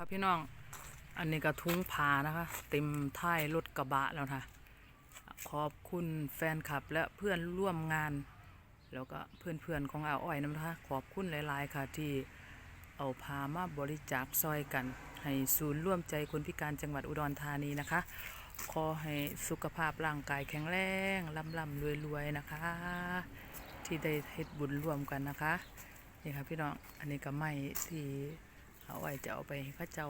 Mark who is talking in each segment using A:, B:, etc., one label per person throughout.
A: ครับพี่น้อง อันนี้ก็ทุ้งผานะคะ เต็มท้ายรถกระบะแล้วค่ะ ขอบคุณแฟนคลับและเพื่อนร่วมงาน แล้วก็เพื่อนๆของอาอ้อยนะคะ ขอบคุณหลาย ๆ ค่ะที่เอาพามาบริจาคซอยกัน ให้ศูนย์ร่วมใจคนพิการจังหวัดอุดรธานีนะคะ ขอให้สุขภาพร่างกายแข็งแรงลำลำรวยๆนะคะ ที่ได้เฮ็ดบุญร่วมกันนะคะ นี่ค่ะพี่น้อง อันนี้ก็ไม่ที่ เอาไว้จะเอาไปให้พระเจ้า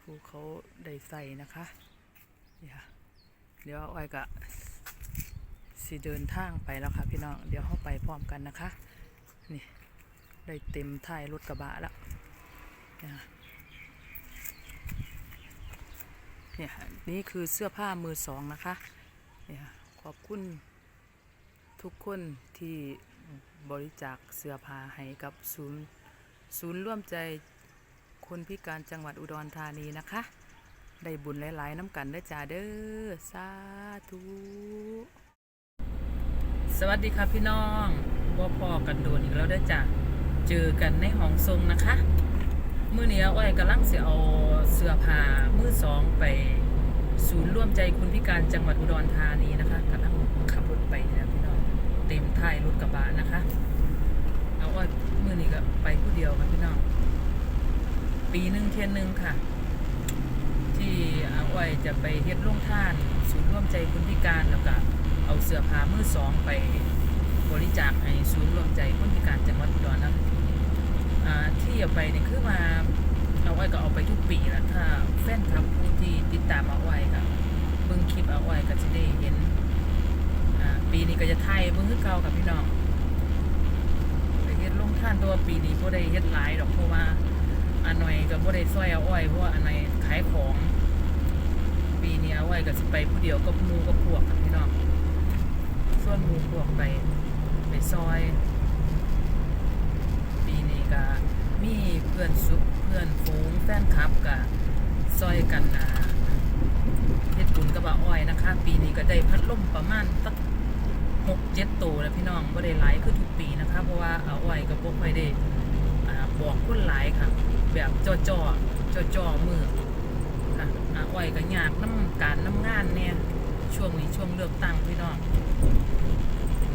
A: ผู้เขาได้ใส่นะคะเดี๋ยวเอาไว้ก็สิเดินทางไปแล้วค่ะพี่น้อง เดี๋ยวเข้าไปพร้อมกันนะคะ นี่ได้เต็มท้ายรถกระบะแล้วเนี่ยเนี่ยนี่คือเสื้อผ้ามือสองนะคะเนี่ยค่ะขอบคุณทุกคนที่บริจาคเสื้อผ้าให้กับศูนย์ ศูนย์ร่วมใจคนพิการจังหวัดอุดรธานีนะคะ ได้บุญหลาย ๆ น้ำกันเด้อจ้าเด้อสาธุสวัสดีค่ะพี่น้องบ่าพอกันโดนอีกแล้วเด้อจ้าเจอกันในห้องทรงนะคะมื้อนี้อ้อยกำลังสิเอาเสื้อผ้ามือสองไปศูนย์ร่วมใจคนพิการจังหวัดอุดรธานีนะคะกำลังขับรถไปนะพี่น้องเต็มท้ายรถกระบะนะคะ อาว่ามือนี้ก็ไปผู้เดียวค่ะพี่น้อง ปีหนึ่งเทียนหนึ่งค่ะ ที่อาไวจะไปเฮ็ดโรงท่าน ศูนย์ร่วมใจคนพิการแล้วก็เอาเสื้อผ้ามือสองไปบริจาคให้ศูนย์ร่วมใจคนพิการจังหวัดอุดรนะอ่าที่เอาไปเนี่ยคือมาเอาไว้ก็เอาไปทุกปีแหละถ้าแฟนคลับผู้ที่ติดตามเอาไว้ค่ะเบิ่งคลิปเอาไว้ก็จะได้เห็นอ่าปีนี้ก็จะไทยเบิ่งคือเก่ากับพี่น้องานตัวปีนี้บ่ได้เฮ็ดหลายดอกเพราะว่าอันหน่อยก็บ่ได้ซอยเอาอ้อยเพราะว่าอันหน่อยขายของ ปีนี้เอาไว้ก็สิไปผู้เดียวกับหมู่กับพวกค่ะพี่น้องส่วนหมู่พวกไปไปซอย ปีนี้ก็มีเพื่อนสุเพื่อนฝูงแฟนคลับก็ซอยกันนะเฮ็ดบุญกับอาอ้อยนะคะ ปีนี้ก็ได้พัดลมประมาณสัก หกเจ็ดตัวแล้วพี่น้องบ่ได้หลายคือทุกปีนะคะ เพราะว่าเอาไว้กับพวกค่อยได้บอกคนหลายค่ะ แบบจ่อจ่อจ่อจ่อๆมือค่ะเอาไว้ก็ยากน้ำการน้ำงานเนี่ยช่วงนี้ช่วงเลือกตั้งพี่น้อง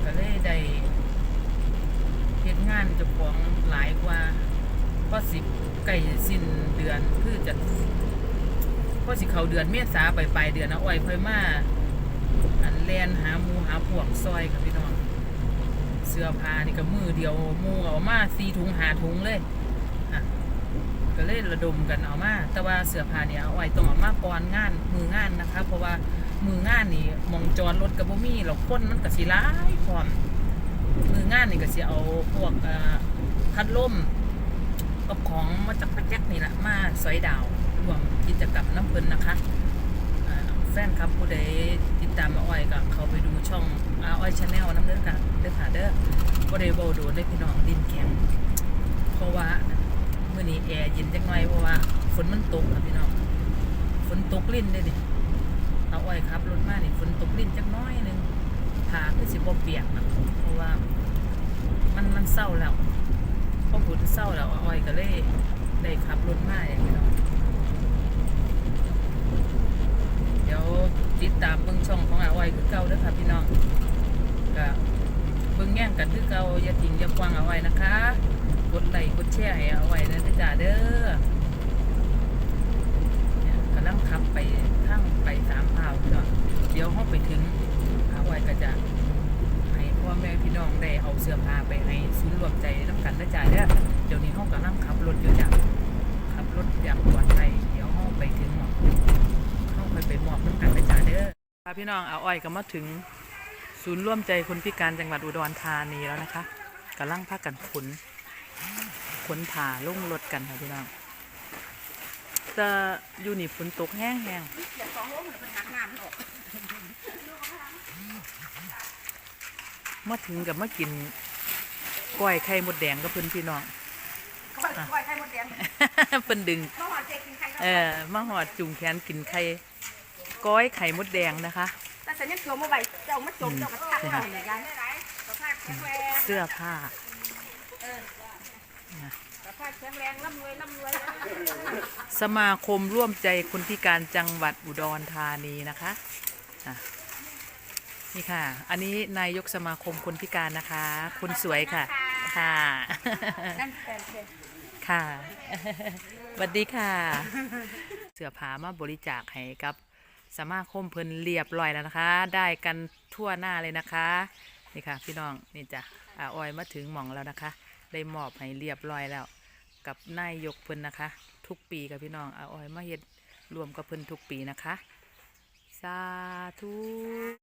A: ก็เลยได้เฮ็ดงานจ้าของหลายกว่าพอสิใกล้สิ้นเดือนคือจะพอสิเขาเดือนเมษาไปปลายเดือนนะอ้อยค่อยมา อันแลนหาหมูหาพวกซอยค่ะพี่น้อง เสื้อผ้านี่ก็มือเดียวหมูเอามาสีถุงหาถุงเลยอะก็เลยระดมกันเอามา แต่ว่าเสื้อผ้าเนี่ยเอาไว้ต้องเอามาก่อนงานมืองานนะคะ เพราะว่ามืองานนี่มองจอดรถกับบ่มีเราคนมันก็สิหลายพร้อมมืองานนี่ก็สิเอาพวกพัดลมกับของมาจากประแจกนี่แหละมาสอยดาวรวมกิจกรรมน้ำเพลินนะคะแฟนครับผู้ใด ตามอาอ้อยก็เขาไปดูช่องอ้อยชาแนลน้ำเด้อดกันเด้อค่ะเด้อบ่ได้เว้าโดนได้พี่น้องดินแข็งเพราะว่ามื้อนี้แอร์เย็นจักหน่อยเพราะว่าฝนมันตกค่ะพี่น้องฝนตกลิ้นเด้ดิเอาอ้อยครับรถมานี่ฝนตกลิ้นจักหน้อยนึงผ้าคือสิบเปียกนะเพราะว่ามันมันเศร้าแล้วพอฝนเศร้าแล้วอ้อยก็เลยได้ขับรถมาอย่างพี่น้องเดี๋ยว ติดตามเบิ่งช่องของอาอ้คือเก่าเด้อค่ะพี่น้องก็เบิ่งแย่งกันคือเก่าอย่าทิ้งอย่าควางเอาไว้นะคะ กดไลค์กดแชร์ให้เอาไว้นะจ้าเด้อกำลังขับไปทางไปสามพาวพี่น้องเดี๋ยวห้องไปถึงอาอ้อยก็จะให้พ่อแม่พี่น้องได้เอาเสื้อผ้าไปให้ศูนย์รวมใจน้ำกันนะจ้าเด้อเดี๋ยวนี้ห้องกำลังขับรถอยู่จ้ะขับรถอย่างปลอดภัยเดี๋ยวห้องไปถึงหมอกเข้าไปไปมอบน้ำกันไปจ่าเด้อค่ะ พี่น้องเอาอ้อยก็มาถึงศูนย์ร่วมใจคนพิการจังหวัดอุดรธานีแล้วนะคะกำลังพากันขนขนผ่าลงรถกันค่ะพี่น้องจะอยู่นี่ฝนตกแห้งแห้ง
B: เดี๋ยวสองโลมันเป็นทางงานออก
A: มาถึงกับมากินกล้อยไข่มดแดงกับเพื่อนพี่น้อง
B: ก้อยก้อยไข่มดแดง
A: เพิ่นดึง
B: เมื่อวานเจ๊กินไข่
A: เออมาหอดจุ่มแขนกินไข่ ก้อยไข่มดแดงนะคะ
B: แต่ฉันยังเกี่ยวมาไว้เจ้ามาจมเจ้ากระทักเราเนี่ยยายกระทักแข็งแรง
A: เสื้อผ้า
B: กระทักแข็งแรงร่ำรวยร่ำรวย
A: สมาคมร่วมใจคนพิการจังหวัดอุดรธานีนะคะอะนี่ค่ะ อันนี้นายกสมาคมคนพิการนะคะคนสวยค่ะ ค่ะ
B: นั่นแฟนเพจ
A: ค่ะสวัสดีค่ะ เสื้อผ้ามาบริจาคให้กับ สมาคมเพิ่นเรียบร้อยแล้วนะคะ ได้กันทั่วหน้าเลยนะคะ นี่ค่ะ พี่น้องนี่จ้ะอาออยมาถึงหม่องแล้วนะคะ ได้มอบให้เรียบร้อยแล้ว กับนายยกเพิ่นนะคะ ทุกปีกับพี่น้องอาออยมาเฮ็ดรวมกับเพิ่นทุกปีนะคะ สาธุ